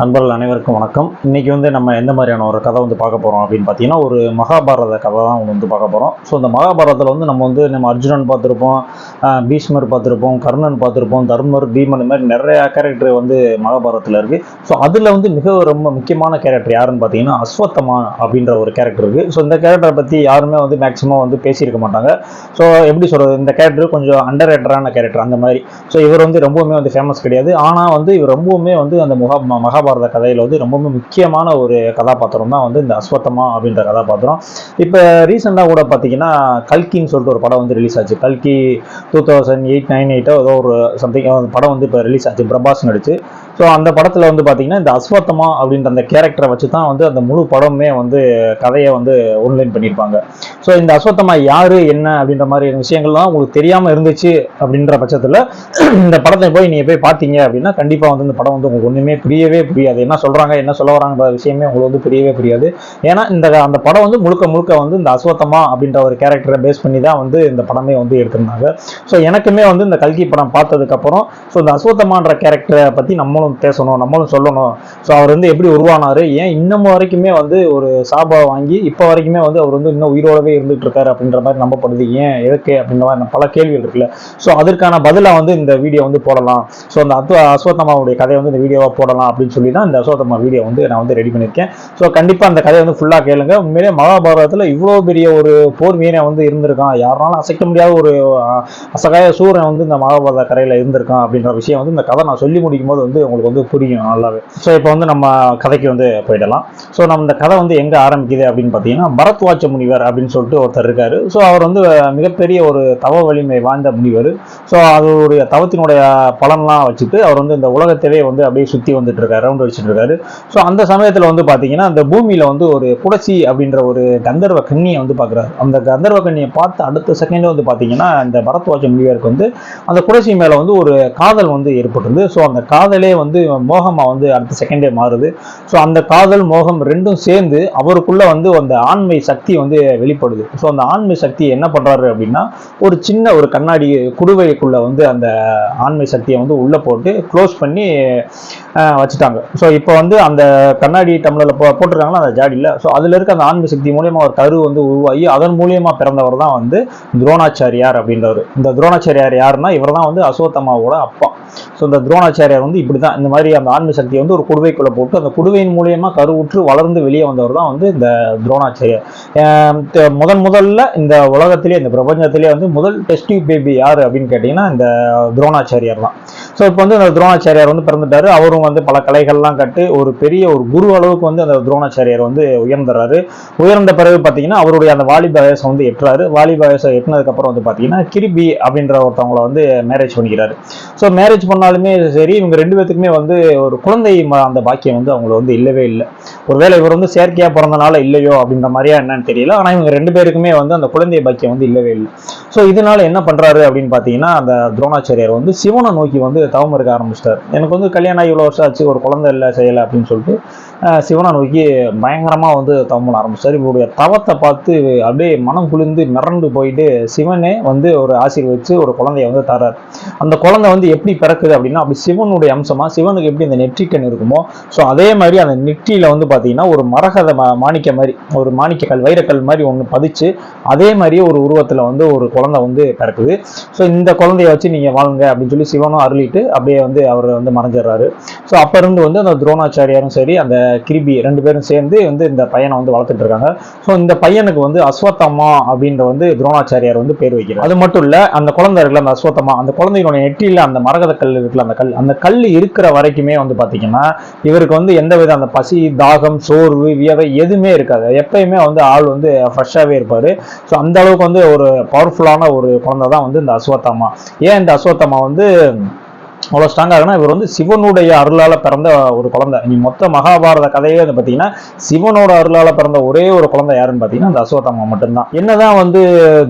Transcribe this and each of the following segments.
நண்பர்கள் அனைவருக்கும் வணக்கம். இன்றைக்கி வந்து நம்ம எந்த மாதிரியான ஒரு கதை வந்து பார்க்க போகிறோம் அப்படின்னு பார்த்தீங்கன்னா ஒரு மகாபாரத கதை தான் ஒன்று வந்து பார்க்க போகிறோம் ஸோ இந்த மகாபாரதத்தில் வந்து நம்ம வந்து நம்ம அர்ஜுனன் பார்த்துருப்போம் பீஷ்மர் பார்த்துருப்போம் கர்ணன் பார்த்துருப்போம் தர்மர் பீமன் இந்த மாதிரி நிறையா கேரக்டர் வந்து மகாபாரதத்தில் இருக்குது ஸோ அதில் வந்து மிக ரொம்ப முக்கியமான கேரக்டர் யாருன்னு பார்த்தீங்கன்னா அஸ்வத்தமா அப்படின்ற ஒரு கேரக்டர் இருக்குது ஸோ இந்த கேரக்டரை பற்றி யாருமே வந்து மேக்ஸிமம் வந்து பேசியிருக்க மாட்டாங்க. ஸோ எப்படி சொல்கிறது இந்த கேரக்டர் கொஞ்சம் அண்டர் ரேட்டரான கேரக்டர் அந்த மாதிரி. ஸோ இவர் வந்து ரொம்பவுமே வந்து ஃபேமஸ் கிடையாது. ஆனால் வந்து இவர் ரொம்பவுமே வந்து அந்த முகா மகா மகாபாரத கதையில் வந்து ரொம்பவுமே முக்கியமான ஒரு கதாபாத்திரம் தான் வந்து இந்த அஸ்வத்தமா அப்படின்ற கதாபாத்திரம். இப்போ ரீசெண்டாக கூட பார்த்தீங்கன்னா கல்கின்னு சொல்லிட்டு ஒரு படம் வந்து ரிலீஸ் ஆச்சு. கல்கி டூ தௌசண்ட் எயிட் நைன் எயிட்டோ ஏதோ ஒரு சம்திங் படம் வந்து இப்போ ரிலீஸ் ஆச்சு. பிரபாஸ் நடிச்சு. ஸோ அந்த படத்தில் வந்து பார்த்தீங்கன்னா இந்த அஸ்வத்தமா அப்படின்ற அந்த கேரக்டரை வச்சு தான் வந்து அந்த முழு படமே வந்து கதையை வந்து ஒன்லைன் பண்ணியிருப்பாங்க ஸோ இந்த அஸ்வத்தமா யார் என்ன அப்படின்ற மாதிரி விஷயங்கள்லாம் உங்களுக்கு தெரியாமல் இருந்துச்சு அப்படின்ற பட்சத்தில் இந்த படத்தை போய் நீங்கள் போய் பார்த்தீங்க அப்படின்னா கண்டிப்பாக வந்து இந்த படம் வந்து உங்களுக்கு ஒன்றுமே புரியவே புரியாது. என்ன சொல்கிறாங்க என்ன சொல்ல வராங்கிற விஷயமே உங்களுக்கு வந்து புரியவே புரியாது. ஏன்னா இந்த அந்த படம் வந்து முழுக்க முழுக்க வந்து இந்த அஸ்வத்தமா அப்படின்ற ஒரு கேரக்டரை பேஸ் பண்ணி தான் வந்து இந்த படமே வந்து எடுத்திருந்தாங்க. ஸோ எனக்குமே வந்து இந்த கல்கி படம் பார்த்ததுக்கப்புறம் ஸோ இந்த அஸ்வத்தமான்ற கேரக்டரை பற்றி நம்மளும் பேசணும் நம்மளும் சொல்லணும். ஸோ அவர் வந்து எப்படி உருவானாரு? ஏன் இன்னமும் வரைக்குமே வந்து ஒரு சாபா வாங்கி இப்போ வரைக்குமே வந்து அவர் வந்து இன்னும் உயிரோடவே இருந்துட்டு இருக்காரு அப்படின்ற மாதிரி நம்பப்படுது. ஏன் எதுக்கு அப்படின்ற மாதிரி பல கேள்விகள் இருக்குல்ல. ஸோ அதற்கான பதிலாக வந்து இந்த வீடியோ வந்து போடலாம். ஸோ அந்த அத்வ அஸ்வத்தமாவுடைய கதையை வந்து இந்த வீடியோவாக போடலாம் அப்படின்னு சொல்லி தான் இந்த அஸ்வத்தமா வீடியோ வந்து நான் வந்து ரெடி பண்ணியிருக்கேன். ஸோ கண்டிப்பாக அந்த கதையை வந்து ஃபுல்லாக கேளுங்க. உண்மையிலே மகாபாரதத்தில் இவ்வளோ பெரிய ஒரு போர் வீரன் வந்து இருந்திருக்கான். யாருனாலும் அசைக்க முடியாத ஒரு அசகாய சூரன் வந்து இந்த மகாபாரத கரையில் இருந்திருக்கான் அப்படின்ற விஷயம் வந்து இந்த கதை நான் சொல்லி முடிக்கும் போது வந்து உங்களுக்கு வந்து புரியும் நல்லாவே. ஸோ இப்போ வந்து நம்ம கதைக்கு வந்து போயிடலாம். ஸோ நம்ம இந்த கதை வந்து எங்கே ஆரம்பிக்குது அப்படின்னு பார்த்தீங்கன்னா பரத்வாச்ச முனிவர் அப்படின்னு சொல்லிட்டு ஒருத்தர் இருக்கார். ஸோ அவர் வந்து மிகப்பெரிய ஒரு தவ வலிமை வாய்ந்த முனிவர். ஸோ அதோடைய தவத்தினுடைய பலன்லாம் வச்சுட்டு அவர் வந்து இந்த உலகத்திலே வந்து அப்படியே சுற்றி வந்துட்டு இருக்காரு ரவுண்ட் வச்சுட்டு இருக்காரு. ஸோ அந்த சமயத்தில் வந்து பார்த்தீங்கன்னா அந்த பூமியில் வந்து ஒரு புடச்சி அப்படின்ற ஒரு கந்தர்வ கன்னியை வந்து பார்க்குறாரு அந்த கந்தர்வ கன்னியை பார்த்து அடுத்த செகண்டே வந்து பார்த்தீங்கன்னா இந்த பரத்வாஜ முனிவருக்கு வந்து அந்த குடசி மேலே வந்து ஒரு காதல் வந்து ஏற்பட்டுருது ஸோ அந்த காதலே வந்து வந்து மோகமாக வந்து அடுத்த செகண்டே மாறுது. ஸோ அந்த காதல் மோகம் ரெண்டும் சேர்ந்து அவருக்குள்ள வந்து அந்த ஆண்மை சக்தி வந்து வெளிப்படுது. ஸோ அந்த ஆண்மை சக்தியை என்ன பண்ணுறாரு அப்படின்னா ஒரு சின்ன ஒரு கண்ணாடி குடுவைக்குள்ளே வந்து அந்த ஆண்மை சக்தியை வந்து உள்ளே போட்டு க்ளோஸ் பண்ணி வச்சுட்டாங்க. ஸோ இப்போ வந்து அந்த கண்ணாடி டம்ளரில் போ போட்டிருக்காங்களா? அந்த ஜாடியில். ஸோ அதில் இருக்க அந்த ஆண்மை சக்தி மூலியமா ஒரு கரு வந்து உருவாகி அதன் மூலியமாக பிறந்தவர் தான் வந்து துரோணாச்சாரியார் அப்படின்றவர். இந்த துரோணாச்சாரியார் யாருன்னா இவர் தான் வந்து அசோத்தமாவோட அப்பா. ஸோ இந்த துரோணாச்சாரியார் வந்து இப்படி தான் இந்த மாதிரி அந்த ஆன்மீக சக்தியை வந்து ஒரு குடுவைக்குள்ளே போட்டு அந்த குடுவையின் மூலியமாக கருவுற்று வளர்ந்து வெளியே வந்தவர் தான் வந்து இந்த துரோணாச்சாரியார். முதன் முதல்ல இந்த உலகத்திலே இந்த பிரபஞ்சத்திலே வந்து முதல் டெஸ்டிவ் பேபி யார் அப்படின்னு கேட்டிங்கன்னா இந்த துரோணாச்சாரியார் தான். ஸோ இப்போ வந்து அந்த துரோணாச்சாரியார் வந்து பிறந்துட்டாரு. அவரும் வந்து பல கலைகள்லாம் கட்டு ஒரு பெரிய ஒரு குரு அளவுக்கு வந்து அந்த துரோணாச்சாரியார் வந்து உயர்ந்துறாரு. உயர்ந்த பிறகு பார்த்தீங்கன்னா அவருடைய அந்த வாலிப வயசை வந்து எட்டுறாரு. வாலிப வயசை எட்டினதுக்கப்புறம் வந்து பார்த்தீங்கன்னா கிரிபி அப்படின்ற ஒருத்தவங்கள வந்து மேரேஜ் பண்ணிக்கிறாரு. ஸோ மேரேஜ் பண்ணாலுமே சரி இவங்க ரெண்டு பேத்துக்குமே வந்து ஒரு குழந்தை அந்த பாக்கியம் வந்து அவங்களுக்கு வந்து இல்லவே இல்லை. ஒருவேளை இவர் வந்து செயற்கையாக பிறந்தனால இல்லையோ அப்படின்ற மாதிரியா என்னன்னு தெரியல. ஆனால் இவங்க ரெண்டு பேருக்குமே வந்து அந்த குழந்தை பாக்கியம் வந்து இல்லவே இல்லை. ஸோ இதனால என்ன பண்றாரு அப்படின்னு பார்த்தீங்கன்னா அந்த துரோணாச்சாரியார் வந்து சிவனை நோக்கி வந்து தவம் இருக்க ஆரம்பிச்சிட்டார். எனக்கு வந்து கல்யாணம் ஆகி இவ்வளோ வருஷம் ஆச்சு ஒரு குழந்தை இல்லை செய்யலை அப்படின்னு சொல்லிட்டு சிவனை நோக்கி பயங்கரமா வந்து தவம் பண்ண ஆரம்பிச்சார் இவருடைய தவத்தை பார்த்து அப்படியே மனம் குளிர்ந்து மிரண்டு போயிட்டு சிவனே வந்து ஒரு ஆசீர்வதிச்சு ஒரு குழந்தைய வந்து தரார் அந்த குழந்தை வந்து எப்படி பிறக்குது அப்படின்னா அப்படி சிவனுடைய அம்சமா சிவனுக்கு எப்படி அந்த நெற்றிக்கண் இருக்குமோ ஸோ அதே மாதிரி அந்த நெற்றியில வந்து பார்த்தீங்கன்னா ஒரு மரகத மாணிக்க மாதிரி ஒரு மாணிக்கக்கல் வைரக்கல் மாதிரி ஒன்று பதிச்சு அதே மாதிரியே ஒரு உருவத்தில் வந்து ஒரு குழந்தை வந்து பிறக்குது. ஸோ இந்த குழந்தைய வச்சு நீங்கள் வாழுங்க அப்படின்னு சொல்லி சிவனும் அருளிட்டு அப்படியே வந்து அவர் வந்து மறைஞ்சிடுறாரு. ஸோ அப்போ இருந்து வந்து அந்த துரோணாச்சாரியாரும் சரி அந்த கிரிபி ரெண்டு பேரும் சேர்ந்து வந்து இந்த பையனை வந்து வளர்த்துட்டு இருக்காங்க. ஸோ இந்த பையனுக்கு வந்து அஸ்வத்தம்மா அப்படின்ற வந்து துரோணாச்சாரியார் வந்து பேர் வைக்கிறார். அது மட்டும் இல்ல அந்த குழந்தை இருக்குல்ல அந்த அஸ்வத்தம்மா அந்த குழந்தையினுடைய நெற்றியில் அந்த மரகத கல் இருக்குல்ல அந்த கல் அந்த கல் இருக்கிற வரைக்குமே வந்து பார்த்தீங்கன்னா இவருக்கு வந்து எந்த வித அந்த பசி தாகம் சோர்வு வியவை எதுவுமே இருக்காது. எப்பயுமே வந்து ஆள் வந்து ஃப்ரெஷ்ஷாகவே இருப்பார். ஸோ அந்த அளவுக்கு வந்து ஒரு பவர்ஃபுல்லாக ஒரு குழந்தை தான் வந்து இந்த அஸ்வத்தம்மா ஏன் இந்த அஸ்வத்தம்மா வந்து அவ்வளோ ஸ்ட்ராங்காக இவர் வந்து சிவனுடைய அருளால் பிறந்த ஒரு குழந்தை. நீ மொத்த மகாபாரத கதையே வந்து பார்த்தீங்கன்னா சிவனோட அருளால் பிறந்த ஒரே ஒரு குழந்தை யாருன்னு பார்த்தீங்கன்னா அந்த அஸ்வத்தாமா மட்டும்தான். என்னதான் வந்து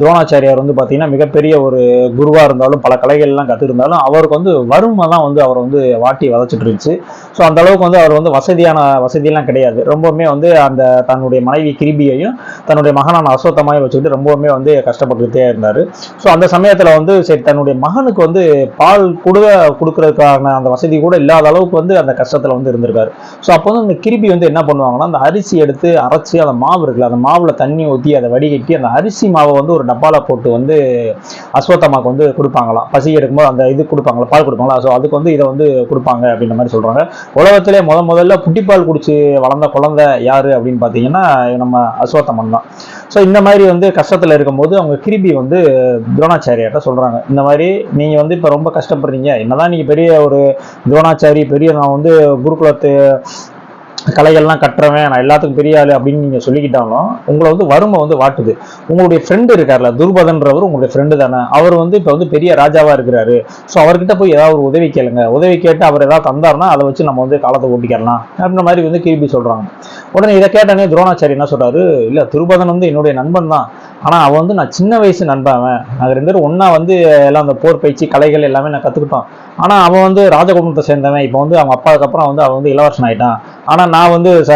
துரோணாச்சாரியார் வந்து பார்த்தீங்கன்னா மிகப்பெரிய ஒரு குருவாக இருந்தாலும் பல கலைகள்லாம் கற்றுருந்தாலும் அவருக்கு வந்து வறுமை தான் வந்து அவரை வந்து வாட்டி வதச்சிட்டு இருந்துச்சு. ஸோ அந்த அளவுக்கு வந்து அவர் வந்து வசதியான வசதியெல்லாம் கிடையாது. ரொம்பவுமே வந்து அந்த தன்னுடைய மனைவி கிரிபியையும் தன்னுடைய மகனான அஸ்வத்தமாயும் வச்சுக்கிட்டு ரொம்பவுமே வந்து கஷ்டப்பட்டுக்கிட்டே இருந்தார். ஸோ அந்த சமயத்தில் வந்து சரி தன்னுடைய மகனுக்கு வந்து பால் கொடுக்க கொடுக்கறதுக்கான அந்த வசதி கூட இல்லாத அளவுக்கு வந்து அந்த கஷ்டத்தில் வந்து இருந்திருக்காரு. ஸோ அப்போ வந்து அந்த கிருபி வந்து என்ன பண்ணுவாங்கன்னா அந்த அரிசி எடுத்து அரைச்சி அந்த மாவு இருக்குல்ல அந்த மாவில் தண்ணி ஊற்றி அதை வடிகட்டி அந்த அரிசி மாவை வந்து ஒரு டப்பாவில் போட்டு வந்து அஸ்வத்தமாக்கு வந்து கொடுப்பாங்களாம் பசி எடுக்கும்போது அந்த இது கொடுப்பாங்களா? பால் கொடுப்பாங்களா? ஸோ அதுக்கு வந்து இதை வந்து கொடுப்பாங்க அப்படின்ற மாதிரி சொல்கிறாங்க உலகத்திலே முத முதல்ல புட்டிப்பால் குடிச்சு வளர்ந்த குழந்தை யாரு அப்படின்னு பார்த்தீங்கன்னா நம்ம அஸ்வத்தமன் தான். ஸோ இந்த மாதிரி வந்து கஷ்டத்தில் இருக்கும்போது அவங்க கிருபி வந்து துரோணாச்சாரியார்ட்ட சொல்கிறாங்க இந்த மாதிரி நீங்கள் வந்து இப்போ ரொம்ப கஷ்டப்படுறீங்க. என்னதான் நீங்கள் பெரிய ஒரு துரோணாச்சாரி பெரிய நான் வந்து குருகுலத்து கலைகள்லாம் கட்டுறவன் நான் எல்லாத்துக்கும் பெரிய ஆளு அப்படின்னு நீங்கள் சொல்லிக்கிட்டாலும் உங்களை வந்து வறுமை வந்து வாட்டுது. உங்களுடைய ஃப்ரெண்டு இருக்கார்ல துர்பதன்றவர் உங்களுடைய ஃப்ரெண்டு தானே. அவர் வந்து இப்போ வந்து பெரிய ராஜாவாக இருக்கிறாரு. ஸோ அவர்கிட்ட போய் ஏதாவது ஒரு உதவி கேளுங்க. உதவி கேட்டு அவர் ஏதாவது தந்தாருன்னா அதை வச்சு நம்ம வந்து காலத்தை ஓட்டிக்கலாம் அப்படின்ற மாதிரி வந்து கிருபி சொல்கிறாங்க உடனே இதை கேட்டனே துரோணாச்சாரி என்ன சொல்றாரு? இல்லை துருபதன் வந்து என்னுடைய நண்பன் தான். ஆனால் அவன் வந்து நான் சின்ன வயசு நண்பன் அவன். நாங்கள் ரெண்டு பேரும் ஒன்றா வந்து எல்லாம் அந்த போர் பயிற்சி கலைகள் எல்லாமே நான் கற்றுக்கிட்டோம் ஆனால் அவன் வந்து ராஜகுடும்பத்தை சேர்ந்தவன். இப்போ வந்து அவங்க அப்பாவுக்கு அப்புறம் வந்து அவன் வந்து இளவரசன் ஆயிட்டான் ஆனால் நான் வந்து ச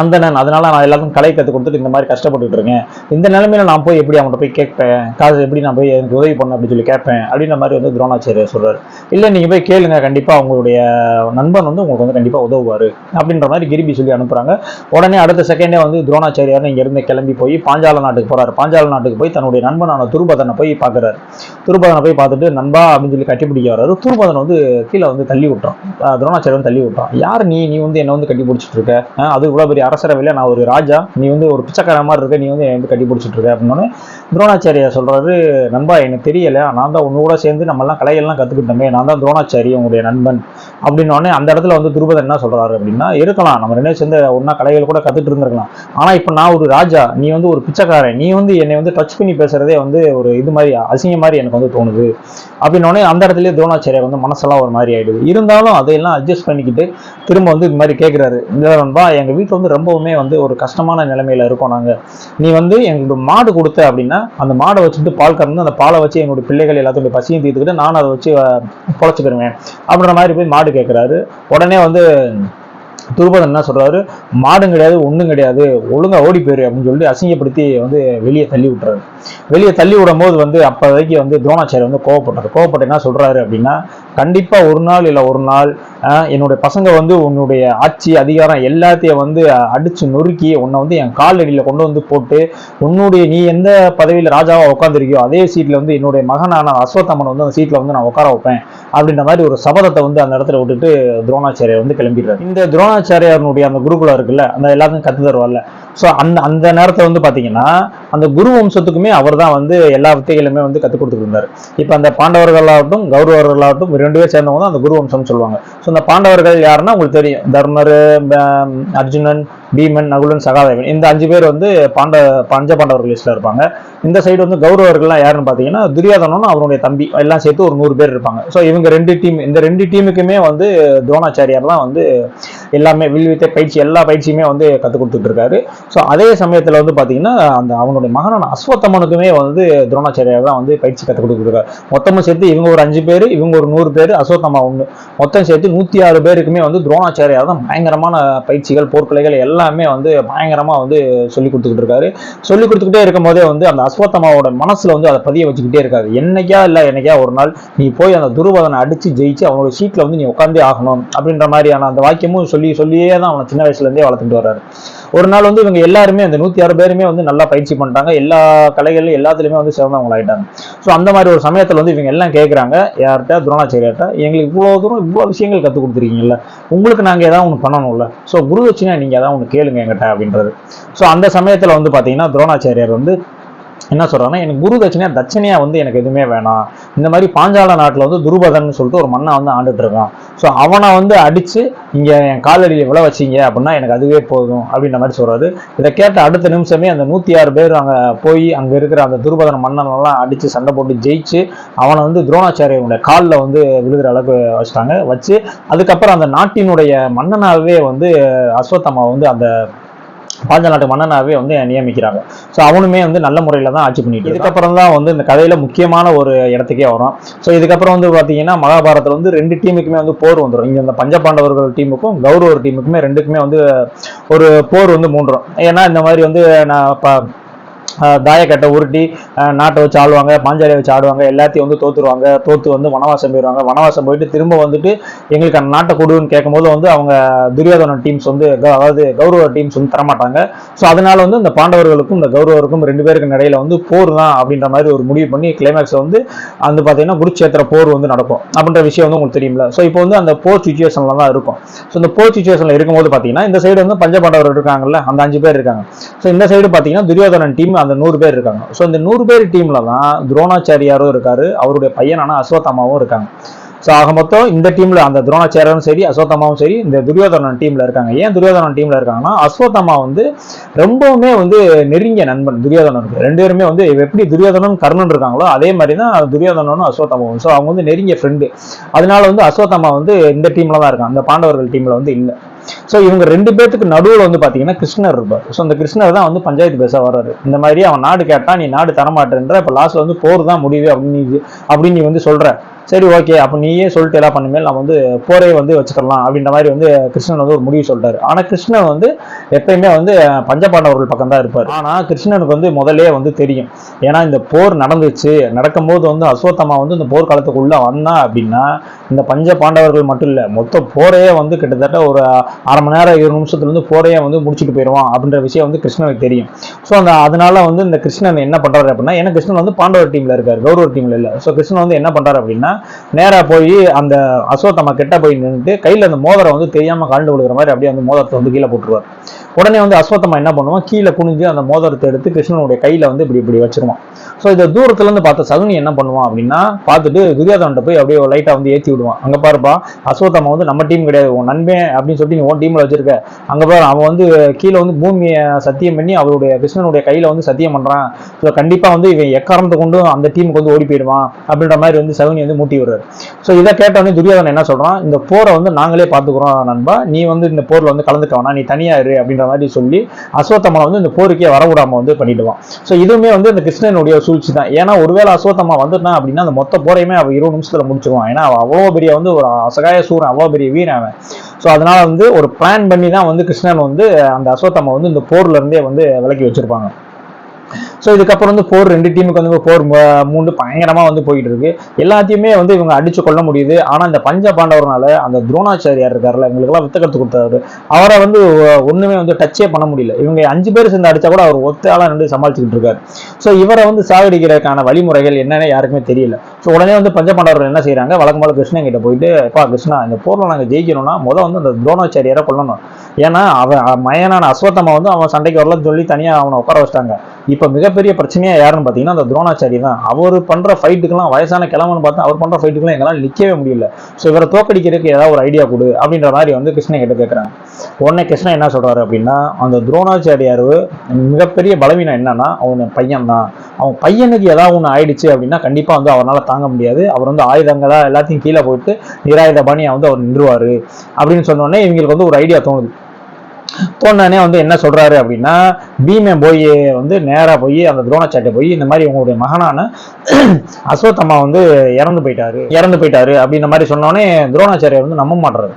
அந்தணன் அதனால நான் எல்லாருக்கும் கலை கற்றுக் கொடுத்துட்டு இந்த மாதிரி கஷ்டப்பட்டுட்டு இருக்கேன். இந்த நிலைமையில நான் போய் எப்படி அவங்கள்ட்ட போய் கேட்பேன்? காசு எப்படி நான் போய் எனக்கு உதவி பண்ண அப்படின்னு சொல்லி கேட்பேன். அப்படின்ற மாதிரி வந்து துரோணாச்சாரியர் சொல்றாரு. இல்லை நீங்க போய் கேளுங்க. கண்டிப்பா உங்களுடைய நண்பன் வந்து உங்களுக்கு வந்து கண்டிப்பா உதவுவார். அப்படின்ற மாதிரி கிரிபி சொல்லி அனுப்புறாங்க. உடனே அடுத்த செகண்டே வந்து துரோணாச்சாரியார் இங்க இருந்து கிளம்பி போய் பாஞ்சால நாட்டுக்கு போறாரு. பாஞ்சால நாட்டுக்கு போய் தன்னுடைய நண்பனான துருபதனை போய் பார்க்கறாரு. துருபதனை போய் பார்த்துட்டு நண்பா அப்படின்னு சொல்லி கட்டிப்பிடிக்க வர்றாரு. துருபதன் வந்து கீழே வந்து தள்ளி விட்டுறான். துரோணாச்சாரியன் வந்து தள்ளி விட்டுறான். யார் நீ? நீ வந்து என்ன வந்து கட்டி பிடிச்சிட்டு இருக்க அது இவ்வளவு பெரிய அரசரவையில நான் ஒரு ராஜா நீ வந்து ஒரு பிச்சைக்கார மாதிரி இருக்க நீ வந்து என்னை வந்து கட்டி பிடிச்சிட்டு இருக்க அப்படின்னு துரோணாச்சாரியா சொல்றாரு நண்பா எனக்கு தெரியல நான் தான் உங்க கூட சேர்ந்து நம்ம எல்லாம் கலைகள்லாம் கத்துக்கிட்டோமே நான் தான் துரோணாச்சாரி உங்களுடைய நண்பன். அப்படின்னோடனே அந்த இடத்துல வந்து துருபதன் என்ன சொல்றாரு அப்படின்னா இருக்கலாம் நம்ம ரெண்டு சேர்ந்து ஒன்னா கலைகள் கூட கத்துட்டு இருந்திருக்கலாம். ஆனா இப்போ நான் ஒரு ராஜா நீ வந்து ஒரு பிச்சைக்காரன் நீ வந்து என்னை வந்து டச் பண்ணி பேசுறதே வந்து ஒரு இது மாதிரி அசிங்க மாதிரி எனக்கு வந்து தோணுது. அப்படின்னோடனே அந்த இடத்துலயே துரோணாச்சாரியா வந்து மனசெல்லாம் ஒரு மாதிரி ஆயிடுது. இருந்தாலும் அதையெல்லாம் அட்ஜஸ்ட் பண்ணிக்கிட்டு திரும்ப வந்து இது மாதிரி கேட்குறாரு இந்த நண்பா எங்க வீட்டில் வந்து ரொம்பவுமே வந்து ஒரு கஷ்டமான நிலைமையில இருக்கோம் நாங்க. நீ வந்து எங்களுக்கு மாடு கொடுத்த அப்படின்னா அந்த மாடை வச்சுட்டு பால் கறந்து அந்த பாலை வச்சு எங்களுடைய பிள்ளைகள் எல்லாத்துடைய பசியும் தீர்த்துக்கிட்டு நான் அதை வச்சு அஹ், அப்படின்ற மாதிரி போய் மாடு கேட்குறாரு உடனே வந்து துருபதன் என்ன சொல்றாரு? மாடும் கிடையாது ஒண்ணும் கிடையாது ஒழுங்கா ஓடி போயிரு அப்படின்னு சொல்லிட்டு அசிங்கப்படுத்தி வந்து வெளியே தள்ளி விட்டுறாரு. வெளியே தள்ளி விடும் போது வந்து அப்போதைக்கு வந்து துரோணாச்சாரி வந்து கோவப்பட்டார். கோவப்பட்டு என்ன சொல்றாரு அப்படின்னா கண்டிப்பா ஒரு நாள் இல்லை ஒரு நாள் என்னுடைய பசங்க வந்து உன்னுடைய ஆட்சி அதிகாரம் எல்லாத்தையும் வந்து அடிச்சு நொறுக்கி உன்னை வந்து என் கால் அடியில கொண்டு வந்து போட்டு உன்னுடைய நீ எந்த பதவியில் ராஜாவா உட்காந்துருக்கியோ அதே சீட்ல வந்து என்னுடைய மகனான அஸ்வத்தாமன் வந்து அந்த சீட்ல வந்து நான் உட்கார வைப்பேன் அப்படின்ற மாதிரி ஒரு சபதத்தை வந்து அந்த இடத்துல விட்டுட்டு துரோணாச்சாரியார் வந்து கிளம்பிடுறாரு. இந்த துரோணாச்சாரியாருடைய அந்த குருகுலம் இருக்குல்ல அந்த எல்லாத்துக்கும் கத்து தருவார்ல ஸோ அந்த அந்த நேரத்தில் வந்து பார்த்தீங்கன்னா அந்த குரு வம்சத்துக்குமே அவர் தான் வந்து எல்லா வித்தைகளுமே வந்து கற்றுக் கொடுத்துருந்தார் இப்போ அந்த பாண்டவர்களாகட்டும் கௌரவர்களாகட்டும் ரெண்டு பேர் சேர்ந்தவங்க தான் அந்த குரு வம்சம்னு சொல்லுவாங்க. ஸோ அந்த பாண்டவர்கள் யாருன்னா உங்களுக்கு தெரியும். தர்மர் அர்ஜுனன் பீமன் நகுலன் சகாதேவன். இந்த அஞ்சு பேர் வந்து பாண்ட பஞ்ச பாண்டவர்கள் லிஸ்ட்டில் இருப்பாங்க. இந்த சைடு வந்து கௌரவர்கள்லாம் யாருன்னு பார்த்தீங்கன்னா துரியாதனும் அவருடைய தம்பி. எல்லாம் சேர்த்து ஒரு நூறு பேர் இருப்பாங்க. ஸோ இவங்க ரெண்டு டீம் இந்த ரெண்டு டீமுக்குமே வந்து துரோணாச்சாரியார் தான் வந்து எல்லாமே வில்வித்தை பயிற்சி எல்லா பயிற்சியுமே வந்து கற்றுக் கொடுத்துட்டு இருக்காரு. ஸோ அதே சமயத்தில் வந்து பார்த்தீங்கன்னா அந்த அவனுடைய மகனான அஸ்வத்தமனுக்குமே வந்து துரோணாச்சாரியார் தான் வந்து பயிற்சி கற்றுக் கொடுக்குறாரு மொத்தமும் சேர்த்து இவங்க ஒரு அஞ்சு பேர் இவங்க ஒரு நூறு பேர் அஸ்வத்தமா ஒன்று மொத்தம் சேர்த்து நூற்றி ஆறு பேருக்குமே வந்து துரோணாச்சாரியார் தான் பயங்கரமான பயிற்சிகள் போர்க்கலைகள் எல்லாமே வந்து பயங்கரமாக வந்து சொல்லி கொடுத்துக்கிட்டு இருக்காரு. சொல்லி கொடுத்துக்கிட்டே இருக்கும் போதே வந்து அந்த அஸ்வத்தமாவோட மனசில் வந்து அதை பதிய வச்சுக்கிட்டே இருக்காரு. என்னைக்கா இல்லை என்னைக்கா ஒரு நாள் நீ போய் அந்த துருவதனை அடித்து ஜெயிச்சு அவனோட சீட்டில் வந்து நீ உட்காந்தே ஆகணும் அப்படின்ற மாதிரியான அந்த வாக்கியமும் சொல்லி சொல்லியே தான் அவனை சின்ன வயசுலேருந்தே வளர்த்துட்டு வர்றாரு. ஒரு நாள் வந்து இவங்க எல்லாருமே அந்த நூத்தி ஆறு பேருமே வந்து நல்லா பயிற்சி பண்ணிட்டாங்க. எல்லா கலைகளிலும் எல்லாத்துலயுமே வந்து சிறந்தவங்க ஆயிட்டாங்க. ஸோ அந்த மாதிரி ஒரு சமயத்துல வந்து இவங்க எல்லாம் கேட்குறாங்க யார்கிட்ட? துரோணாச்சாரியார்ட்ட எங்களுக்கு இவ்வளோ தூரம் இவ்வளோ விஷயங்கள் கற்றுக் கொடுத்துருக்கீங்கல்ல. உங்களுக்கு நாங்கள் ஏதாவது ஒன்று பண்ணணும்ல. ஸோ குரு வச்சுனா நீங்கள் ஏதாவது ஒன்று கேளுங்க எங்கிட்ட அப்படின்றது. ஸோ அந்த சமயத்தில் வந்து பார்த்தீங்கன்னா துரோணாச்சாரியார் வந்து என்ன சொல்கிறாங்கன்னா எனக்கு குரு தட்சணையா தட்சணையா வந்து எனக்கு எதுவுமே வேணாம். இந்த மாதிரி பாஞ்சால நாட்டில் வந்து துருபதன் சொல்லிட்டு ஒரு மண்ணை வந்து ஆண்டுட்டு இருக்கான். ஸோ அவனை வந்து அடித்து இங்கே என் காலடியில் விழ வச்சீங்க அப்படின்னா எனக்கு அதுவே போதும் அப்படின்ற மாதிரி சொல்கிறாரு இதை கேட்ட அடுத்த நிமிஷமே அந்த நூற்றி ஆறு பேர் அங்கே போய் அங்கே இருக்கிற அந்த துருபதன மன்னனெல்லாம் அடித்து சண்டை போட்டு ஜெயிச்சு அவனை வந்து துரோணாச்சாரியனுடைய காலில் வந்து விழுகிற அளவுக்கு வச்சுட்டாங்க. வச்சு அதுக்கப்புறம் அந்த நாட்டினுடைய மன்னனாகவே வந்து அஸ்வத்தம்மா வந்து அந்த பாஞ்ச நாட்டு மன்னனாவே வந்து நியமிக்கிறாங்க. ஸோ அவனுமே வந்து நல்ல முறையில் தான் ஆட்சி பண்ணிட்டு இதுக்கப்புறம் தான் வந்து இந்த கதையில முக்கியமான ஒரு இடத்துக்கே வரும் ஸோ இதுக்கப்புறம் வந்து பார்த்தீங்கன்னா மகாபாரத்தில் வந்து ரெண்டு டீமுக்குமே வந்து போர் வந்துடும் இங்கே இந்த பஞ்சபாண்டவர்கள் டீமுக்கும் கௌரவர் டீமுக்குமே ரெண்டுக்குமே வந்து ஒரு போர் வந்து மூன்றும். ஏன்னா இந்த மாதிரி வந்து நான் இப்போ தாயக்கட்டை உருட்டி நாட்டை வச்சு ஆடுவாங்க பாஞ்சாலியை வச்சு ஆடுவாங்க எல்லாத்தையும் வந்து தோத்துருவாங்க தோத்து வந்து வனவாசம் போயிடுவாங்க. வனவாசம் போயிட்டு திரும்ப வந்துட்டு எங்களுக்கு அந்த நாட்டை கொடுன்னு கேட்கும்போது வந்து அவங்க துரியோதன டீம்ஸ் வந்து அதாவது கௌரவ டீம்ஸ் வந்து தரமாட்டாங்க. ஸோ அதனால வந்து இந்த பாண்டவர்களுக்கும் இந்த கௌரவருக்கும் ரெண்டு பேருக்கும் இடையில வந்து போர் தான் அப்படின்ற மாதிரி ஒரு முடிவு பண்ணி கிளைமேக்ஸ் வந்து அந்த பார்த்தீங்கன்னா குருச்சேத்திர போர் வந்து நடக்கும் அப்படின்ற விஷயம் வந்து உங்களுக்கு தெரியும்ல. ஸோ இப்போ வந்து அந்த போர் சுச்சுவேஷன்ல தான் இருக்கும். ஸோ இந்த போர் சுச்சுவேஷன்ல இருக்கும்போது பார்த்தீங்கன்னா இந்த சைடு வந்து பஞ்சபாண்டவர் இருக்காங்கல்ல அந்த அஞ்சு பேர் இருக்காங்க. ஸோ இந்த சைடு பார்த்தீங்கன்னா துரியோதனன் டீம் அந்த நூறு பேர் இருக்காங்க. ஸோ இந்த நூறு பேர் டீம்ல தான் துரோணாச்சாரியாரும் இருக்காரு அவருடைய பையனான அஸ்வத்தாமாவும் இருக்காங்க. ஸோ ஆக மொத்தம் இந்த டீமில் அந்த துரோணாச்சாரரும் சரி அஸ்வத்தமாவும் சரி இந்த துரியோதனன் டீமில் இருக்காங்க. ஏன் துரியோதனன் டீமில் இருக்காங்கன்னா அஸ்வத்தமா வந்து ரொம்பவுமே வந்து நெருங்கிய நண்பன் துரியோதனனுக்கு. ரெண்டு பேருமே வந்து எப்படி துரியோதனன் கர்ணன் இருக்காங்களோ அதே மாதிரி தான் துரியோதனனும் அஸ்வத்தமாவும் ஸோ அவங்க வந்து நெருங்கிய ஃப்ரெண்டு அதனால வந்து அஸ்வத்தமா வந்து இந்த டீமில் தான் இருக்காங்க. அந்த பாண்டவர்கள் டீமில் வந்து இல்லை. ஸோ இவங்க ரெண்டு பேத்துக்கு நடுவில் வந்து பார்த்தீங்கன்னா கிருஷ்ணர் இருப்பார். ஸோ அந்த கிருஷ்ணர் தான் வந்து பஞ்சாயத்து பேச வர்றாரு. இந்த மாதிரி அவன் நாடு கேட்டான் நீ நாடு தரமாட்டேன்ற இப்போ லாஸ்ட்டில் வந்து போர் தான் முடிவு அப்படின்னு அப்படின்னு நீ வந்து சொல்கிற சரி ஓகே அப்போ நீயே சொல்லிட்டு எல்லாம் பண்ணுமேல் நம்ம வந்து போரே வந்து வச்சுக்கலாம் அப்படின்ற மாதிரி வந்து கிருஷ்ணன் வந்து ஒரு முடிவு சொல்லிட்டாரு. ஆனால் கிருஷ்ணன் வந்து எப்பயுமே வந்து பஞ்சபாண்டவர்கள் பக்கம் தான் இருப்பார். ஆனால் கிருஷ்ணனுக்கு வந்து முதலே வந்து தெரியும். ஏன்னா இந்த போர் நடந்துச்சு. நடக்கும்போது வந்து அஸ்வத்தமா வந்து இந்த போர்க்காலத்துக்குள்ளே வந்தா அப்படின்னா இந்த பஞ்ச பாண்டவர்கள் மட்டும் இல்லை மொத்த போரையே வந்து கிட்டத்தட்ட ஒரு அரை மணி நேரம் இருபது நிமிஷத்துல இருந்து போரையே வந்து முடிச்சுட்டு போயிடுவான் அப்படின்ற விஷயம் வந்து கிருஷ்ணனுக்கு தெரியும். ஸோ அந்த அதனால வந்து இந்த கிருஷ்ணன் என்ன பண்ணுறாரு அப்படின்னா ஏன்னா கிருஷ்ணன் வந்து பாண்டவர் டீமில் இருக்கார் கௌரவர் டீமில் இல்லை. ஸோ கிருஷ்ணன் வந்து என்ன பண்ணுறாரு அப்படின்னா நேரா போய் அந்த அசோத்தம்மா கிட்ட போய் நின்றுட்டு கையில அந்த மோதிரம் வந்து தெரியாம கழண்டு விழுகிற மாதிரி அப்படியே அந்த மோதிரத்தை வந்து கீழே போட்டுருவார். உடனே வந்து அஸ்வத்தம்மா என்ன பண்ணுவான்? கீழே குனிஞ்சு அந்த மோதிரத்தை எடுத்து கிருஷ்ணனுடைய கையில வந்து இப்படி இப்படி வச்சிருவான். ஸோ இதை தூரத்துல இருந்து பார்த்த சகுனி என்ன பண்ணுவான் அப்படின்னா பார்த்துட்டு துரியோதனன்ட்ட போய் அப்படியே லைட்டா வந்து ஏற்றி விடுவான். அங்க பாருப்பா அஸ்வத்தம்மா வந்து நம்ம டீம் கிடையாது உன் நண்பன் அப்படின்னு சொல்லிட்டு நீ உன் டீம்ல வச்சிருக்க. அங்க பாரு அவன் வந்து கீழே வந்து பூமியை சத்தியம் பண்ணி அவருடைய கிருஷ்ணனுடைய கையில வந்து சத்தியம் பண்றான். ஸோ கண்டிப்பா வந்து இவன் எக்காரணத்தை கொண்டு அந்த டீமுக்கு வந்து ஓடி போயிடுவான் அப்படின்ற மாதிரி வந்து சகுனி வந்து மூட்டி விடுறாரு. ஸோ இதை கேட்டவொடனே துரியாதன் என்ன சொல்றான்? இந்த போரை வந்து நாங்களே பார்த்துக்குறோம் நண்பா. நீ வந்து இந்த போர்ல வந்து கலந்துக்க வேணாம் நீ தனியா இரு அப்படின்ற மாதிரி சொல்லி அஸ்வத்தம்மனை வந்து இந்த போருக்கே வரவிடாம வந்து பண்ணிடுவான். ஸோ இதுவுமே வந்து இந்த கிருஷ்ணனுடைய சூழ்ச்சி தான் ஏன்னா ஒருவேளை அஸ்வத்தமா வந்துட்டான் அப்படின்னா அந்த மொத்த போரையுமே அவன் இருபது நிமிஷத்துல முடிச்சிருவான். ஏன்னா அவன் அவ்வளோ பெரிய வந்து ஒரு அசகாய சூரன் அவ்வளோ பெரிய வீரன் அவன். ஸோ அதனால வந்து ஒரு பிளான் பண்ணி தான் வந்து கிருஷ்ணன் வந்து அந்த அஸ்வத்தம்மா வந்து இந்த போர்ல இருந்தே வந்து விலக்கி வச்சிருப்பாங்க. ஸோ இதுக்கப்புறம் வந்து போர் ரெண்டு டீமுக்கு வந்து போர் ம- மூண்டு பயங்கரமா வந்து போயிட்டு இருக்கு எல்லாத்தையுமே வந்து இவங்க அடிச்சு கொள்ள முடியுது. ஆனா இந்த பஞ்ச பாண்டவர்னால அந்த துரோணாச்சாரியார் இருக்காருல்ல எங்களுக்கெல்லாம் வித்த கத்து கொடுத்தாரு. அவரை வந்து ஒன்றுமே ஒண்ணுமே வந்து டச்சே பண்ண முடியல. இவங்க அஞ்சு பேர் சேர்ந்து அடிச்சா கூட அவர் ஒத்தையாளா நின்று சமாளிச்சுக்கிட்டு இருக்காரு. ஸோ இவரை வந்து சாகடிக்கிறதுக்கான வழிமுறைகள் என்னன்னு யாருக்குமே தெரியல. ஸோ உடனே வந்து பஞ்ச பாண்டவர்கள் என்ன செய்யறாங்க வழக்கம் போல கிருஷ்ணன் கிட்ட போயிட்டு அப்பா கிருஷ்ணா இந்த போர்ல நாங்க ஜெயிக்கணும்னா முதல் வந்து அந்த துரோணாச்சாரியாரை கொள்ளணும் ஏன்னா அவன் மயனான அஸ்வத்தம்மா வந்து அவன் சண்டைக்கு வரலன்னு சொல்லி தனியாக அவனை உட்கார வச்சிட்டாங்க. இப்போ மிகப்பெரிய பிரச்சனையாக யாருன்னு பார்த்தீங்கன்னா அந்த துரோணாச்சாரி தான். அவர் பண்ணுற ஃபைட்டுக்கெல்லாம் வயசான கிழவன் பார்த்தா அவர் பண்ணுற ஃபைட்டுக்கெல்லாம் எங்களால் நிற்கவே முடியல. ஸோ இவரை தோக்கடிக்கிறதுக்கு ஏதாவது ஒரு ஐடியா கொடு அப்படின்ற மாதிரி வந்து கிருஷ்ணன் கிட்ட கேட்குறாங்க உடனே கிருஷ்ணன் என்ன சொல்கிறார் அப்படின்னா அந்த துரோணாச்சாரியார் மிகப்பெரிய பலவீனம் என்னன்னா அவன் பையன் தான் அவன் பையனுக்கு ஏதாவது ஒன்று ஆயிடுச்சு அப்படின்னா கண்டிப்பாக வந்து அவரால தாங்க முடியாது. அவர் வந்து ஆயுதங்களாக எல்லாத்தையும் கீழே போயிட்டு நிராயுத பாணியா வந்து அவர் நின்றுவார் அப்படின்னு சொன்னோடனே இவங்களுக்கு வந்து ஒரு ஐடியா தோணுது. தோணுனே வந்து என்ன சொல்றாரு அப்படின்னா பீமன் போய் வந்து நேரா போய் அந்த துரோணாச்சாரிட்ட போய் இந்த மாதிரி உங்களுடைய மகனான அஸ்வத்தம்மா வந்து இறந்து போயிட்டாரு இறந்து போயிட்டாரு அப்படின்ற மாதிரி சொன்னோடனே துரோணாச்சாரியார் வந்து நம்ப மாட்டுறாரு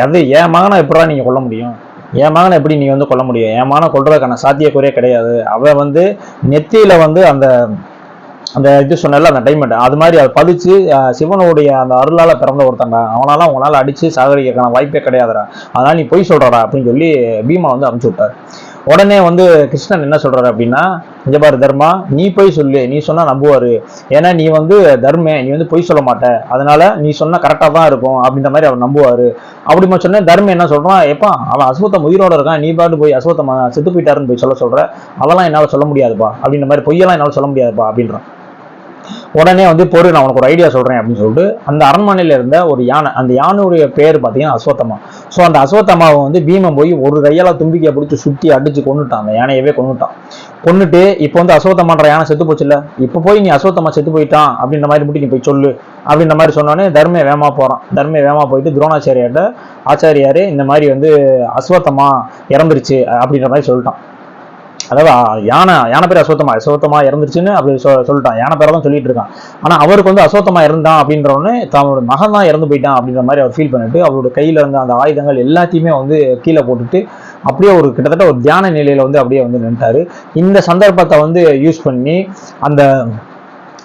அது என் மகனை எப்படா நீங்க கொல்ல முடியும்? என் மகனை எப்படி நீங்க வந்து கொல்ல முடியும்? என் மகனை கொல்றதுக்கான சாத்தியக்குறையே கிடையாது. அவன் வந்து நெத்தியில வந்து அந்த அந்த இது சொன்னல அந்த டைமண்ட் அது மாதிரி அதை பதிச்சு சிவனுடைய அந்த அருளால் பிறந்த ஒருத்தங்க அவனால உங்களால அடிச்சு சாகரிக்கான வாய்ப்பே கிடையாதுடா. அதனால நீ பொய் சொல்றடா அப்படின்னு சொல்லி பீமா வந்து அனுப்பிச்சு விட்டாரு. உடனே வந்து கிருஷ்ணன் என்ன சொல்றாரு அப்படின்னா இங்க பாரு தர்மா நீ போய் சொல்லு நீ சொன்னா நம்புவாரு. ஏன்னா நீ வந்து தர்மே நீ வந்து பொய் சொல்ல மாட்ட. அதனால நீ சொன்னா கரெக்டா தான் இருக்கும் அப்படின்ற மாதிரி அவர் நம்புவாரு. அப்படி சொன்ன தர்மம் என்ன சொல்றான் எப்பா அவன் அசுவத்தம் உயிரோட இருக்கான் நீ பாட்டு போய் அசுவத்தம் செத்து போயிட்டாருன்னு போய் சொல்ல சொல்ற. அதெல்லாம் என்னால சொல்ல முடியாதுப்பா அப்படின்ற மாதிரி பொய்யெல்லாம் என்னால சொல்ல முடியாதுப்பா அப்படின்றான். உடனே வந்து பொறு நான் உனக்கு ஒரு ஐடியா சொல்றேன் அப்படின்னு சொல்லிட்டு அந்த அரண்மனையில இருந்த ஒரு யானை அந்த யானையுடைய பேர் பார்த்தீங்கன்னா அஸ்வத்தமா ஸோ அந்த அஸ்வத்தமாவை வந்து பீமம் போய் ஒரு கையால தும்பிக்கையை பிடிச்சி சுத்தி அடிச்சு கொண்டுட்டான் அந்த யானையவே கொண்டுட்டான் கொண்டுட்டு இப்போ வந்து அசோத்தமான்ற யானை செத்து போச்சுல்ல? இப்போ போய் நீ அசோத்தமா செத்து போயிட்டான் அப்படின்ற மாதிரி மட்டும் நீ போய் சொல்லு அப்படின்ற மாதிரி சொன்னோடனே தர்மே வேமா போறான். தர்மே வேமா போயிட்டு துரோணாச்சாரியார்கிட்ட ஆச்சாரியார் இந்த மாதிரி வந்து அஸ்வத்தமா இறந்துருச்சு அப்படின்ற மாதிரி சொல்லிட்டான். அதாவது யானை யானை பேர் அசோத்தமா அசோத்தமா இறந்துருச்சுன்னு அப்படி சொ- சொல்லிட்டான். யானை பேரை தான் சொல்லிட்டு இருக்கான். ஆனா அவருக்கு வந்து அசோத்தமா இறந்தான் அப்படின்றவொடனே தன்னோட மகன் தான் இறந்து போயிட்டான் அப்படின்ற மாதிரி அவர் ஃபீல் பண்ணிட்டு அவரோட கையில இருந்த அந்த ஆயுதங்கள் எல்லாத்தையுமே வந்து கீழே போட்டுட்டு அப்படியே ஒரு கிட்டத்தட்ட ஒரு தியான நிலையில வந்து அப்படியே வந்து நின்ட்டாரு. இந்த சந்தர்ப்பத்தை வந்து யூஸ் பண்ணி அந்த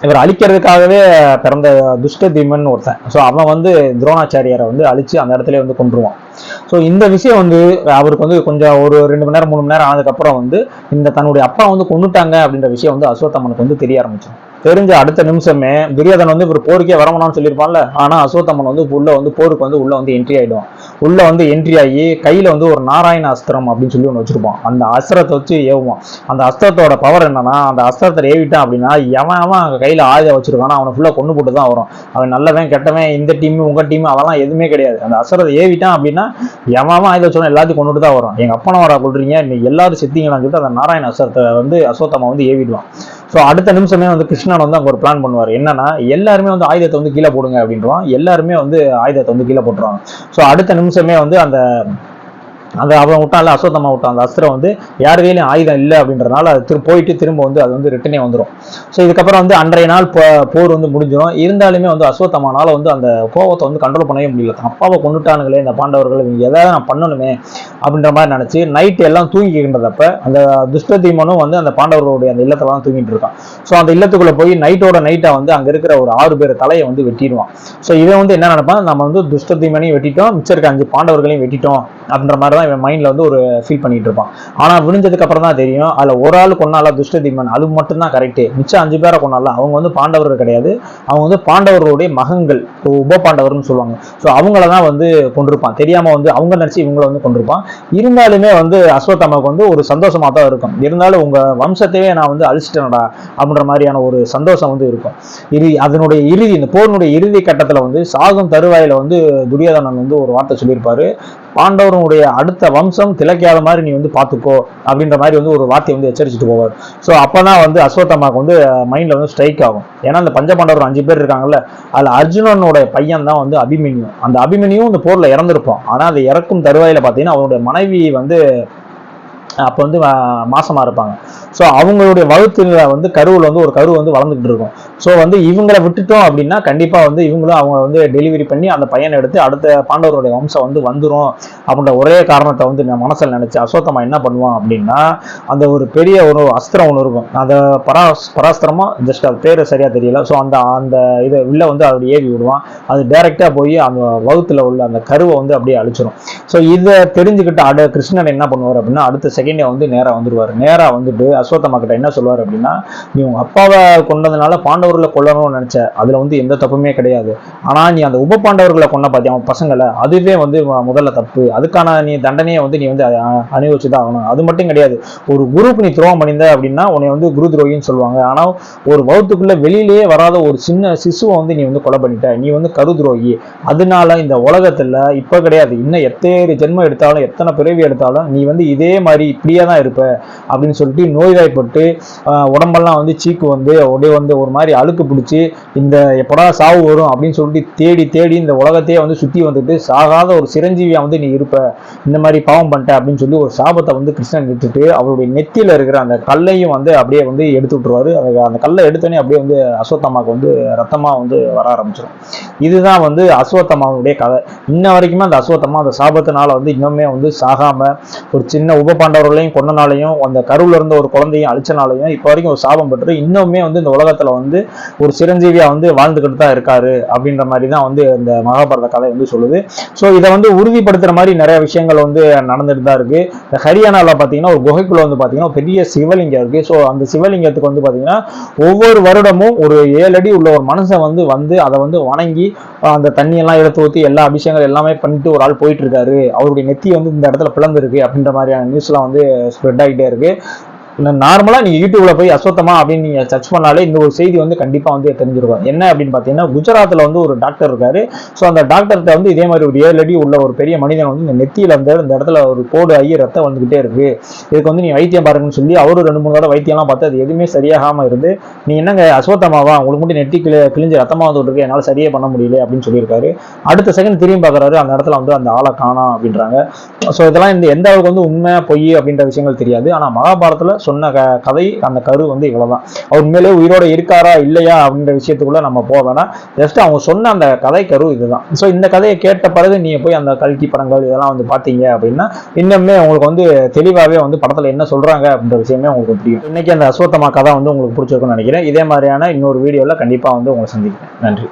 இவர் அழிக்கிறதுக்காகவே பிறந்த துஷ்ட தீமன் ஒருத்தன். ஸோ அவன் வந்து துரோணாச்சாரியாரை வந்து அழிச்சு அந்த இடத்துல வந்து கொண்டுருவான் ஸோ இந்த விஷயம் வந்து அவருக்கு வந்து கொஞ்சம் ஒரு ரெண்டு மணி நேரம் மூணு மணி நேரம் ஆனதுக்கப்புறம் வந்து இந்த தன்னுடைய அப்பா வந்து கொண்டுட்டாங்க அப்படின்ற விஷயம் வந்து அஸ்வத்தம்மனுக்கு வந்து தெரிய ஆரம்பிச்சிடும். தெரிஞ்ச அடுத்த நிமிஷமே துரியோதன் வந்து இவர் போருக்கே வரணும்னு சொல்லியிருப்பான்ல. ஆனால் அசோத்தம்மன் வந்து உள்ள வந்து போருக்கு வந்து உள்ள வந்து என்ட்ரி ஆயிடுவான். உள்ள வந்து என்ட்ரி ஆகி கையில வந்து ஒரு நாராயண அஸ்திரம் அப்படின்னு சொல்லி ஒன்று வச்சிருப்பான். அந்த அஸ்திரத்தை வச்சு ஏவுவான். அந்த அஸ்திரத்தோட பவர் என்னன்னா அந்த அஸ்திரத்தை ஏவிட்டான் அப்படின்னா எவன் அவன் அங்கே கையில ஆயுதம் வச்சிருக்கானோ அவனை ஃபுல்லா கொண்டு போட்டு தான் வரும். அவன் நல்லவன் கெட்டவன் இந்த டீம் உங்க டீம் அதெல்லாம் எதுவுமே கிடையாது. அந்த அஸ்திரத்தை ஏவிட்டான் அப்படின்னா எவன் அவன் ஆயுதம் வச்சவன் எல்லாத்தையும் கொண்டுட்டு தான் வரும். எங்க அப்பனை வர கொள்றீங்க நீ எல்லாரும் செத்தீங்கன்னு சொல்லிட்டு அந்த நாராயண அஸ்திரத்தை வந்து அசோத்தம்மா வந்து ஏவிடுவான். ஸோ அடுத்த நிமிஷமே வந்து கிருஷ்ணன் வந்து அங்கே ஒரு பிளான் பண்ணுவார். என்னன்னா எல்லாருமே வந்து ஆயுதத்தை வந்து கீழே போடுங்க அப்படின்றான் எல்லாருமே வந்து ஆயுதத்தை வந்து கீழே போட்டுருவாங்க. ஸோ அடுத்த நிமிஷமே வந்து அந்த அந்த அவன் விட்டான்ல அசோத்தம்மா விட்டான் அந்த அஸ்திரம் வந்து யார் வேலையும் ஆயுதம் இல்லை அப்படின்றனால அது திரு போயிட்டு திரும்ப வந்து அது வந்து ரிட்டனே வந்துடும் ஸோ இதுக்கப்புறம் வந்து அன்றைய நாள் போர் வந்து முடிஞ்சிடும் இருந்தாலுமே வந்து அசோத்தம்மானால வந்து அந்த கோவத்தை வந்து கண்ட்ரோல் பண்ணவே முடியல. அப்பாவை கொண்டுட்டானுங்களே இந்த பாண்டவர்கள் இவங்க எதாவது நான் பண்ணணுமே அப்படின்ற மாதிரி நினச்சி நைட் எல்லாம் தூங்கிக்கின்றதப்ப அந்த துஷ்ட தீமனும் வந்து அந்த பாண்டவர்களுடைய அந்த இல்லத்தில் தான் தூங்கிட்டு இருக்கான். ஸோ அந்த இல்லத்துக்குள்ளே போய் நைட்டோட நைட்டாக வந்து அங்கே இருக்கிற ஒரு ஆறு பேர் தலையை வந்து வெட்டிடுவான். ஸோ இவன் வந்து என்ன நினைப்பான்? நம்ம வந்து துஷ்ட தீமனையும் வெட்டிட்டோம் மிச்சம் இருக்க அஞ்சு பாண்டவர்களையும் வெட்டிட்டோம் அப்படின்ற மாதிரி தான் இவன் மைண்ட்ல வந்து ஒரு ஃபீல் பண்ணிட்டு இருப்பான். ஆனா விழுந்ததுக்கு அப்புறம் தான் தெரியும். அதுல ஒரு ஆள் கொன்னால துஷ்ட தீமன் அது மட்டும் தான் கரெக்டு மிச்சம் அஞ்சு பேரை கொண்டால அவங்க வந்து பாண்டவர்கள் கிடையாது. அவங்க வந்து பாண்டவர்களுடைய மகன்கள். உப பாண்டவர்னு சொல்லுவாங்க. ஸோ அவங்கள தான் வந்து கொண்டிருப்பான் தெரியாம வந்து அவங்க நினைச்சு இவங்கள வந்து கொண்டிருப்பான் இருந்தாலுமே வந்து அஸ்வத்தாமாவுக்கு வந்து ஒரு சந்தோஷமா தான் இருக்கும். இருந்தாலும் உங்க வம்சத்தையே நான் வந்து அழிச்சிட்டேனடா அப்படின்ற மாதிரியான ஒரு சந்தோஷம் வந்து இருக்கும். இறு அதனுடைய இறுதி இந்த போரினுடைய இறுதி கட்டத்துல வந்து சாகும் தருவாயில வந்து துரியோதனன் வந்து ஒரு வார்த்தை சொல்லியிருப்பாரு. பாண்டவருடைய அடுத்த வம்சம் திளைக்காத மாதிரி நீ வந்து பார்த்துக்கோ அப்படின்ற மாதிரி வந்து ஒரு வார்த்தையை வந்து எச்சரிச்சுட்டு போவார். ஸோ அப்போ தான் வந்து அஸ்வத்தமாக்கு வந்து மைண்டில் வந்து ஸ்ட்ரைக் ஆகும். ஏன்னா அந்த பஞ்சபாண்டவர் அஞ்சு பேர் இருக்காங்கல்ல அதில் அர்ஜுனனோட பையன் தான் வந்து அபிமன்யு. அந்த அபிமன்யும் இந்த போரில் இறந்துருப்பான். ஆனால் அது இறக்கும் தருவாயில பார்த்தீங்கன்னா அவனுடைய மனைவி வந்து அப்போ வந்து மாசமாக இருப்பாங்க. ஸோ அவங்களுடைய வகுத்துல வந்து கருவில் வந்து ஒரு கரு வந்து வளர்ந்துக்கிட்டு இருக்கும். ஸோ வந்து இவங்களை விட்டுட்டோம் அப்படின்னா கண்டிப்பாக வந்து இவங்களும் அவங்க வந்து டெலிவரி பண்ணி அந்த பையனை எடுத்து அடுத்த பாண்டவருடைய வம்சம் வந்து வந்துடும் அப்படின்ற ஒரே காரணத்தை வந்து நான் மனசில் நினச்சி அசோத்தமா என்ன பண்ணுவான் அப்படின்னா அந்த ஒரு பெரிய ஒரு அஸ்திரம் ஒன்று இருக்கும். அந்த பராஸ் பராஸ்திரமா ஜஸ்ட் அது பேர் சரியாக தெரியல. ஸோ அந்த அந்த இதை உள்ள வந்து அதோட ஏவி விடுவான். அது டைரெக்டாக போய் அந்த வகுத்தில் உள்ள அந்த கருவை வந்து அப்படியே அழிச்சிடும் ஸோ இதை தெரிஞ்சுக்கிட்டு அட கிருஷ்ணன் என்ன பண்ணுவார் அப்படின்னா அடுத்த செகண்டே வந்து நேராக வந்துடுவார் நேராக வந்துட்டு அஸ்வத்தமா கிட்ட என்ன சொல்லுவார் அப்படின்னா நீ உங்கள் அப்பாவை கொண்டதுனால பாண்டவர்களை கொல்லணும்னு நினைச்ச அதுல வந்து எந்த தப்புமே கிடையாது. ஆனா நீ அந்த உப பாண்டவர்களை கொண்ட பார்த்தியா அவன் பசங்களை அதுவே வந்து முதல்ல தப்பு. அதுக்கான நீ தண்டனையை வந்து நீ வந்து அனுபவிச்சு தான் ஆகணும். அது மட்டும் கிடையாது. ஒரு குரூப் நீ துரோகம் பண்ணியிருந்த அப்படின்னா உன்னை வந்து குரு துரோகின்னு சொல்லுவாங்க. ஆனா ஒரு வகுத்துக்குள்ள வெளியிலேயே வராத ஒரு சின்ன சிசுவை வந்து நீ வந்து கொலை பண்ணிட்ட. நீ வந்து கரு துரோகி. அதனால இந்த உலகத்துல இப்ப கிடையாது. இன்னும் எத்தனை ஜென்மம் எடுத்தாலும் எத்தனை பிறவி எடுத்தாலும் நீ வந்து இதே மாதிரி இப்படியே தான் இருப்ப அப்படின்னு சொல்லிட்டு நோய்வாய்ப்பட்டு உடம்பெல்லாம் வந்து சீக்கு வந்து அப்படியே வந்து ஒரு மாதிரி அழுக்கு பிடிச்சி இந்த எப்படா சாவு வரும் அப்படின்னு சொல்லிட்டு தேடி தேடி இந்த உலகத்தையே வந்து சுற்றி வந்துட்டு சாகாத ஒரு சிரஞ்சீவியாக வந்து நீ இருப்ப. இந்த மாதிரி பாவம் பண்ணிட்ட அப்படின்னு சொல்லி ஒரு சாபத்தை வந்து கிருஷ்ணன் விட்டுட்டு அவருடைய நெத்தியில் இருக்கிற அந்த கல்லையும் வந்து அப்படியே வந்து எடுத்து விட்டுருவாரு. அந்த- அந்த கல்லை எடுத்தோடனே அப்படியே வந்து அஸ்வத்தம்மாவுக்கு வந்து ரத்தமாக வந்து வர ஆரம்பிச்சிடும் இதுதான் வந்து அஸ்வத்தம்மாவுடைய கதை. இன்ன வரைக்குமே அந்த அஸ்வத்தம்மா அந்த சாபத்தினால வந்து இன்னுமே வந்து சாகாம ஒரு சின்ன உப பாண்டவர்களையும் கொண்டனாலையும் அந்த கருவில் இருந்த ஒரு குழந்தையும் அழிச்சனாலையும் இப்போ வரைக்கும் ஒரு சாபம் பெற்று இன்னுமே வந்து இந்த உலகத்தில் வந்து ஒரு சிரஞ்சீவியா வந்து வாழ்ந்துகிட்டு தான் இருக்காரு அப்படின்ற மாதிரி தான் வந்து இந்த மகாபாரத கதை வந்து சொல்லுது. ஸோ இதை வந்து உறுதிப்படுத்துற மாதிரி நிறைய விஷயங்கள் வந்து நடந்துட்டு தான் இருக்கு. இந்த ஹரியானாவில் பார்த்தீங்கன்னா ஒரு குகைக்குள்ள வந்து பார்த்தீங்கன்னா பெரிய சிவலிங்கம் இருக்கு. ஸோ அந்த சிவலிங்கத்துக்கு வந்து பார்த்தீங்கன்னா ஒவ்வொரு வருடமும் ஒரு ஏழு அடி உள்ள ஒரு மனுஷன் வந்து வந்து அதை வந்து வணங்கி அந்த தண்ணியெல்லாம் எடுத்து ஊற்றி எல்லா அபிஷேகங்கள் எல்லாமே பண்ணிட்டு ஒரு ஆள் போயிட்டு இருக்காரு. அவருடைய நெத்தி வந்து இந்த இடத்துல பிளந்துருக்கு அப்படின்ற மாதிரியான நியூஸ்லாம் வந்து ஸ்ப்ரெட் ஆகிட்டே இருக்கு. நார்மலாக நீங்கள் யூடியூப்ல போய் அஸ்வத்தமா அப்படின்னு நீங்கள் சர்ச் பண்ணாலே இந்த ஒரு செய்தி வந்து கண்டிப்பாக வந்து தெரிஞ்சிருக்கும். என்ன அப்படின்னு பார்த்தீங்கன்னா குஜராத்தில் வந்து ஒரு டாக்டர் இருக்காரு. ஸோ அந்த டாக்டர்கிட்ட வந்து இதே மாதிரி ஒரு ஏழு அடி உள்ள ஒரு பெரிய மனிதன் வந்து இந்த நெத்தியில் வந்து இந்த இடத்துல ஒரு கோடு ஐய ரத்தம் வந்துகிட்டே இருக்கு. இதுக்கு வந்து நீ வைத்தியம் பாருங்கன்னு சொல்லி அவரு ரெண்டு மூணு தடவை வைத்தியம்லாம் பார்த்து அது எதுவுமே சரியாகாமல் இருந்து நீ என்னங்க அஸ்வத்தமாவா? உங்களுக்கு மட்டும் நெட்டி கிளி கிழிஞ்சு ரத்தமாக வந்து இருக்கு. என்னால் சரியே பண்ண முடியல அப்படின்னு சொல்லியிருக்காரு. அடுத்த செகண்ட் திரும்பி பார்க்குறாரு அந்த இடத்துல வந்து அந்த ஆளை காணோம் அப்படின்றாங்க. ஸோ இதெல்லாம் இந்த எந்த அளவுக்கு வந்து உண்மை பொய் அப்படின்ற விஷயங்கள் தெரியாது. ஆனால் மகாபாரத்தில் சொன்ன க கதை அந்த கரு வந்து இவ்வளவுதான். அவர் உண்மையிலேயே உயிரோட இருக்காரா இல்லையா அப்படின்ற விஷயத்துக்குள்ள நம்ம போக ஜஸ்ட் அவங்க சொன்ன அந்த கதை கரு இதுதான். ஸோ இந்த கதையை கேட்ட பிறகு நீங்க போய் அந்த கல்கி படங்கள் இதெல்லாம் வந்து பார்த்தீங்க அப்படின்னா இன்னுமே உங்களுக்கு வந்து தெளிவாகவே வந்து படத்தில் என்ன சொல்றாங்க அப்படின்ற விஷயமே உங்களுக்கு புரியும். இன்னைக்கு அந்த அஸ்வத்தமா கதை வந்து உங்களுக்கு பிடிச்சிருக்கும்னு நினைக்கிறேன். இதே மாதிரியான இன்னொரு வீடியோவில் கண்டிப்பாக வந்து உங்களை சந்திக்கிறேன். நன்றி.